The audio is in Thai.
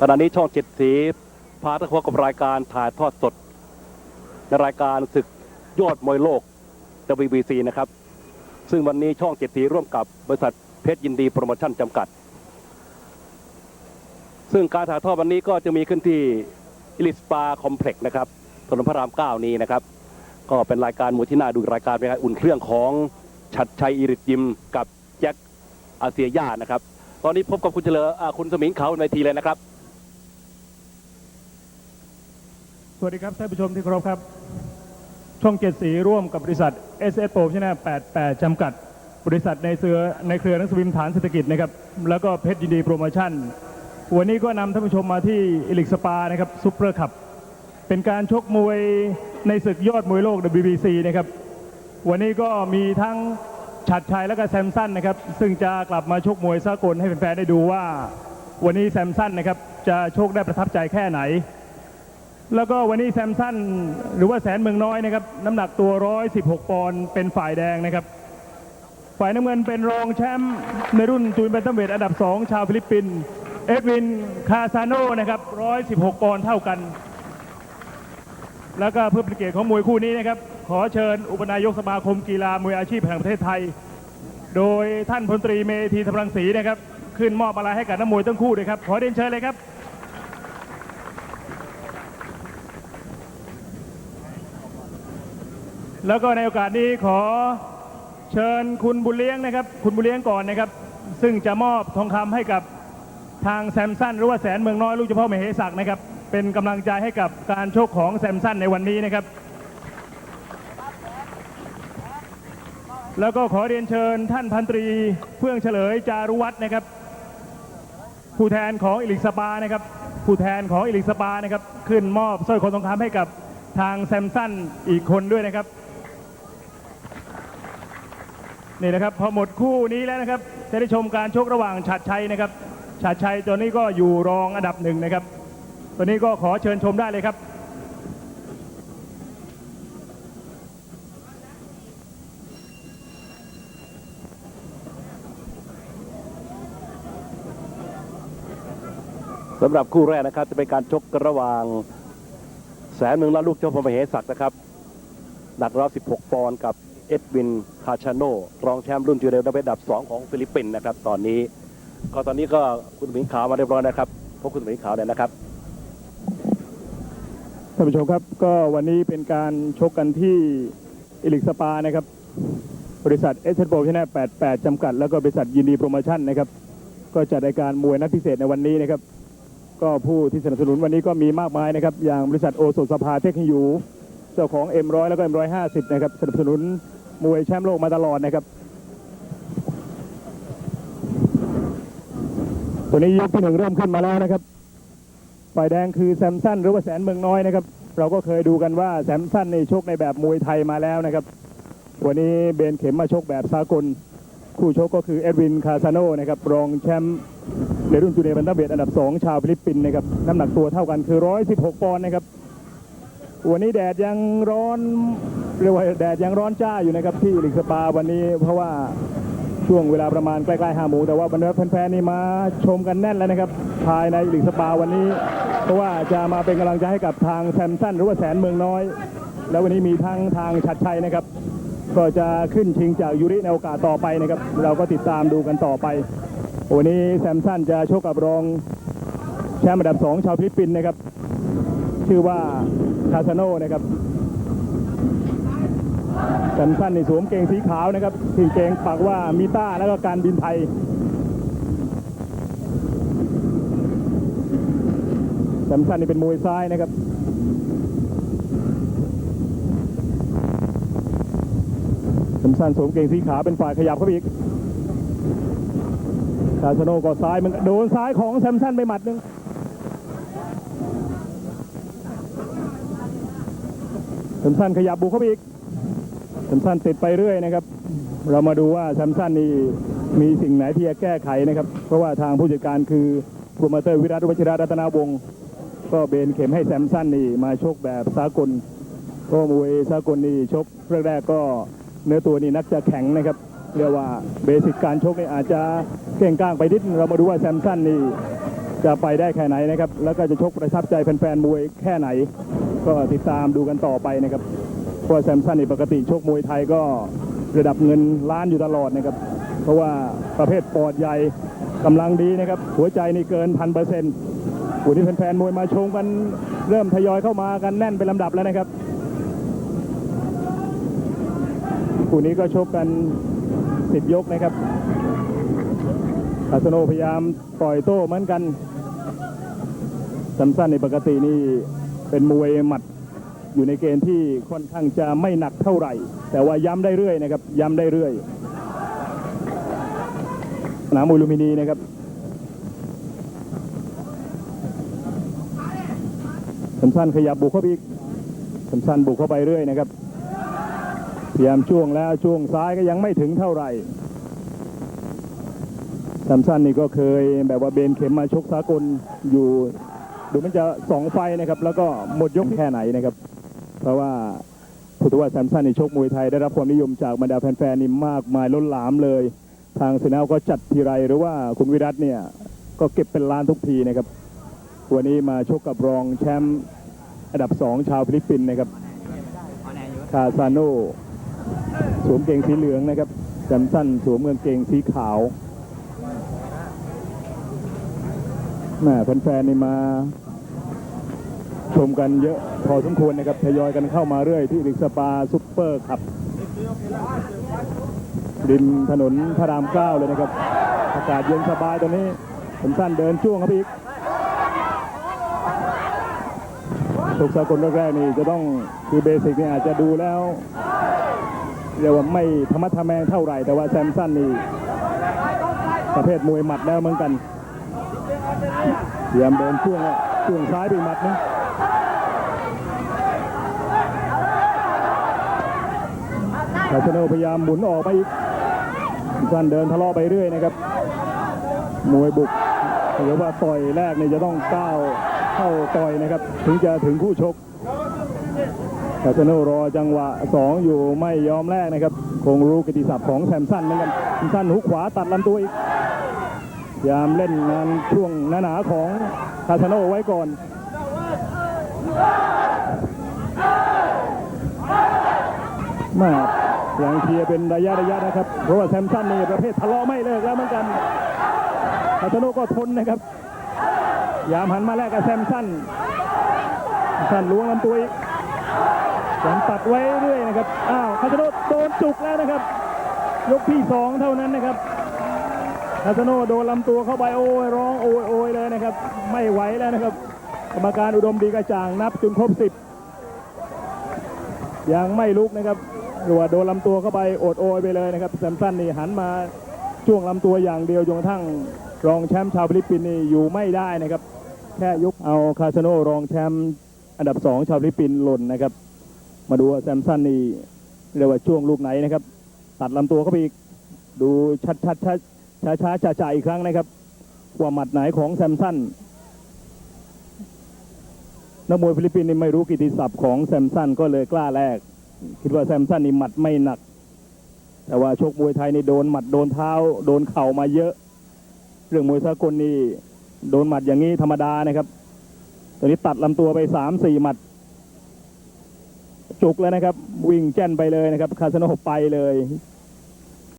ขณะนี้ช่องเจ็ดสีพาทุกคนกับรายการถ่ายทอดสด ในรายการศึกยอดมวยโลก WBC นะครับ ซึ่งวันนี้ช่องเจ็ดสีร่วมกับบริษัทเพชรยินดีโปรโมชั่นจำกัด ซึ่งการถ่ายทอดวันนี้ก็จะมีขึ้นที่อิลิสปาคอมเพล็กซ์นะครับถนนพระรามเก้านี้นะครับ ก็เป็นรายการมวยที่น่าดูรายการเป็นการอุ่นเครื่องของชัดชัยอิริตยิมกับแจ็คอาเซียยานะครับ ตอนนี้พบกับคุณเฉลออ่าคุณสมิงเขาในทีเลยนะครับ สวัสดีครับท่านผู้ชมที่เคารพครับ ช่องเจ็ดสีร่วมกับบริษัท s s โปรชนะ88จำกัด บริษัทในเสือในเครือนังสือพิมฐานเศรษฐกิจนะครับแล้วก็เพชรยินดีโปรโมชั่น วันนี้ก็นำท่านผู้ชมมาที่อิลิกสปานะครับซุปเปอร์คัพเป็นการชกมวยในศึกยอดมวยโลก WBC นะครับวันนี้ก็มีทั้งฉัดชัยและก็แซมสันนะครับซึ่งจะกลับมาชกมวยสากลให้แฟนๆได้ดูว่า วันนี้แซมสันนะครับจะโชกได้ประทับใจแค่ไหน แล้วก็วันนี้แซมสันหรือว่าแสนเมืองน้อยนะครับน้ำหนักตัว 116 ปอนด์เป็นฝ่ายแดงนะครับ ฝ่ายน้ำเงินเป็นรองแชมป์ในรุ่นจูนแบนตัมเวทอันดับ 2 ชาวฟิลิปปินส์เอ็ดวินคาซาโนนะครับ 116 ปอนด์เท่ากัน แล้วก็เพื่อเป็นเกียรติของมวยคู่นี้นะครับ ขอเชิญอุปนายกสมาคมกีฬามวยอาชีพแห่งประเทศไทย โดยท่านพลตรีเมธีธำรังสีนะครับ ขึ้นมอบอะไรให้กับนักมวยทั้งคู่ด้วยครับขอเรียนเชิญเลยครับ แล้วก็ในโอกาสนี้ขอเชิญคุณบุญเลี้ยงนะครับ คุณบุญเลี้ยงก่อนนะครับ ซึ่งจะมอบทองคำให้กับทางแซมสันหรือว่าแสนเมืองน้อยลูกเฉพาะมเหศักนะครับ เป็นกำลังใจให้กับการโชคของแซมสันในวันนี้นะครับ แล้วก็ขอเรียนเชิญท่านพันตรีเฟื่องเฉลยจารุวัฒน์นะครับ ผู้แทนของอิลิกสปานะครับ ผู้แทนของอิลิกสปานะครับ ขึ้นมอบสร้อยคอทองคำให้กับทางแซมสันอีกคนด้วยนะครับ นี่นะครับพอหมดคู่นี้แล้วนะครับ จะได้ชมการชกระหว่างฉัดชัยนะครับฉัดชัยตัวนี้ก็อยู่รองอันดับหนึ่งนะครับ ตัวนี้ก็ขอเชิญชมได้เลยครับสำหรับคู่แรกนะครับจะเป็นการชกระหว่างแสนเมืองและลูกเจ้าพมเหศักดิ์นะครับหนักร้อบหกปอนด์กับเอ็ดวินาชาโนรองแชมป์รุ่นจูเดลดับเบิลดับสองของฟิลิปปินส์นะครับ ตอนนี้ก็ตอนนี้ก็คุณหมิงขาวมาเรียบร้อยนะครับพบคุณหมิงขาวเลยนะครับท่านผู้ชมครับก็วันนี้เป็นการชกกันที่อิลิกสปานะครับ บริษัทเอสเซนโบชนะ88 จำกัด แล้วก็บริษัทยินดีโปรโมชั่นนะครับ ก็จัดรายการมวยนัดพิเศษในวันนี้นะครับ ก็ผู้ที่สนับสนุนวันนี้ก็มีมากมายนะครับ อย่างบริษัทโอโซสภาเทคนโลยีเจ้าของ M100 แล้วก็ M150 นะครับสนับสนุน มวยแชมป์โลกมาตลอดนะครับ ตัวนี้ยกที่หนึ่งเริ่มขึ้นมาแล้วนะครับ ฝ่ายแดงคือแซมสันหรือว่าแสนเมืองน้อยนะครับ เราก็เคยดูกันว่าแซมสันในชกในแบบมวยไทยมาแล้วนะครับ วันนี้เบนเข็มมาชกแบบสากล คู่ชกก็คือเอ็ดวินคาซาโนนะครับรองแชมป์ในรุ่นจูเนียร์บันเทเวทอันดับ 2 ชาวฟิลิปปินส์นะครับ น้ำหนักตัวเท่ากันคือ 116 ปอนด์นะครับ วันนี้แดดยังร้อนเรียกว่าแดดยังร้อนจ้าอยู่นะครับที่ลิกสปาวันนี้ เพราะว่าช่วงเวลาประมาณใกล้ๆห้าโมงแต่ว่าบรรดาแฟนๆนี่มาชมกันแน่นแล้วนะครับ ภายในลิกสปาวันนี้ เพราะว่าจะมาเป็นกำลังใจให้กับทางแซมสันหรือว่าแสนเมืองน้อย แล้ววันนี้มีทั้งทางชัดชัยนะครับ ก็จะขึ้นชิงจากยูริในโอกาสต่อไปนะครับ เราก็ติดตามดูกันต่อไปวันนี้แซมสันจะชกกับรองแชมป์อันดับ 2 ชาวฟิลิปปินส์นะครับ ชื่อว่าคาซาโนนะครับแซมสันนี่สวมเกงสีขาวนะครับที่เกงปักว่ามิต้าแล้วก็การบินไทยแซมสันนี่เป็นมวยซ้ายนะครับแซมสันสวมเกงสีขาวเป็นฝ่ายขยับเข้าไปอีกคาซาโนก็ซ้ายมันโดนซ้ายของแซมสันไปหมัดหนึง แซมสันขยับบุกเข้าไปอีกแซมสันติดไปเรื่อยนะครับ เรามาดูว่าแซมสันนี่มีสิ่งไหนที่จะแก้ไขนะครับ เพราะว่าทางผู้จัดการคือโปรโมเตอร์วิรัตวชิรรัตนาวงศ์ก็เบนเข็มให้แซมสันนี่มาชกแบบสากลก็มวยสากลนี่ชกแรกๆก็เนื้อตัวนี่นักจะแข็งนะครับ เรียกว่าเบสิกการชกนี่อาจจะเก่งก้างไปนิดเรามาดูว่าแซมสันนี่ จะไปได้แค่ไหนนะครับ แล้วก็จะชกประทับใจแฟนๆมวยแค่ไหน ก็ติดตามดูกันต่อไปนะครับเพราะแซมสันนี่ปกติชกมวยไทยก็ระดับเงินล้านอยู่ตลอดนะครับ เพราะว่าประเภทปอดใหญ่กำลังดีนะครับ หัวใจนี่เกินพันเปอร์เซ็นต์วันนี้แฟนๆมวยมาชมกันเริ่มทยอยเข้ามากันแน่นเป็นลำดับแล้วนะครับคู่นี้ก็ชกกันสิบยกนะครับคาสโนพยายามต่อยโต้เหมือนกัน ซัมสันในปกตินี่เป็นมวยหมัดอยู่ในเกณฑ์ที่ค่อนข้างจะไม่หนักเท่าไหร่ แต่ว่าย้ำได้เรื่อยนะครับ ย้ำได้เรื่อยสนามมวยลูมพินีนะครับซัมสันขยับบุกเข้าไปอีกซัมสันบุกเข้าไปเรื่อยนะครับพยายามช่วงแล้วช่วงซ้ายก็ยังไม่ถึงเท่าไหร่ซัมสันนี่ก็เคยแบบว่าเบนเข็มมาชกสากลอยู่ ดูมันจะสองไฟนะครับ แล้วก็หมดยกแค่ไหนนะครับ เพราะว่าพูดถึงว่าแซมสันนี่ชกมวยไทยได้รับความนิยมจากบรรดาแฟนๆนี่มากมายล้นหลามเลย ทางเซนาก็จัดทีไรหรือว่าคุณวิรัตเนี่ยก็เก็บเป็นล้านทุกทีนะครับ วันนี้มาชกกับรองแชมป์อันดับสองชาวฟิลิปปินส์นะครับ คาซาโนสวมเกงสีเหลืองนะครับแซมสันสวมกางเกงสีขาว แม่แฟนๆนี่มา ชมกันเยอะพอสมควรนะครับทยอยกันเข้ามาเรื่อยที่ริกสปาซุปเปอร์ครับริมถนนพระรามเก้าเลยนะครับ อากาศเย็นสบายตรงนี้ผมสั้นเดินช่วงครับอีกทุกสากลแรกๆนี่จะต้องคือเบสิกนี่อาจจะดูแล้วเรียกว่าไม่ธรรมะทะแมงเท่าไหร่ แต่ว่าแซมสันนี่ประเภทมวยหมัดแล้วเหมือนกัน พยายามเดินช่วงช่วงซ้ายไปอีกหมัดนึงคาสโนพยายามหมุนออกไปอีกสั้นเดินทะเลาะไปเรื่อยนะครับ มวยบุกหรือว่าต่อยแรกเนี่ยจะต้องก้าวเข้าต่อยนะครับ ถึงจะถึงคู่ชกคาสโนรอจังหวะสองอยู่ไม่ยอมแรกนะครับ คงรู้กิติศัพท์ของแซมสันเหมือนกันแซมสันหุกขวาตัดลำตัวอีก ยายามเล่นงานช่วงหนาๆของคาสโนไว้ก่อนมาอย่างเชียร์เป็นระยะระยะนะครับ เพราะว่าแซมสันนี่ประเภททะเลาะไม่เลิกแล้วเหมือนกันคาสโนก็ทนนะครับ ยามหันมาแลกกับแซมสันสันล้วงลำตัวอีกยังตัดไว้เรื่อยนะครับ อ้าวคาสโนโดนจุกแล้วนะครับ ยกที่สองเท่านั้นนะครับ คาสโนโดนลำตัวเข้าไปโอ้ยร้องโอยโอยเลยนะครับ ไม่ไหวแล้วนะครับ กรรมการอุดมดีกระจ่างนับจนครบสิบยังไม่ลุกนะครับหรือว่าโดนลำตัวเข้าไปโอดโอยไปเลยนะครับแซมสันนี่หันมาช่วงลำตัวอย่างเดียวจนกระทั่งรองแชมป์ชาวฟิลิปปินส์นี่อยู่ไม่ได้นะครับ แค่ยกเอาคาสโนรองแชมป์อันดับสองชาวฟิลิปปินส์หล่นนะครับ มาดูแซมสันนี่เรียกว่าช่วงลูกไหนนะครับ ตัดลำตัวเข้าไปอีกดูชัดชัดชัด ช้าช้าจ่าจ่าอีกครั้งนะครับ ว่าหมัดไหนของแซมสันนักมวยฟิลิปปินส์นี่ไม่รู้กิติศัพท์ของแซมสันก็เลยกล้าแลกคิดว่าแซมสันนี่หมัดไม่หนัก แต่ว่าชกมวยไทยนี่โดนหมัดโดนเท้า โดนเข่ามาเยอะ เรื่องมวยสากลนี่โดนหมัดอย่างนี้ธรรมดานะครับตอนนี้ตัดลำตัวไปสามสี่หมัด จุกแล้วนะครับ วิ่งแจ้นไปเลยนะครับ คาสโนไปเลย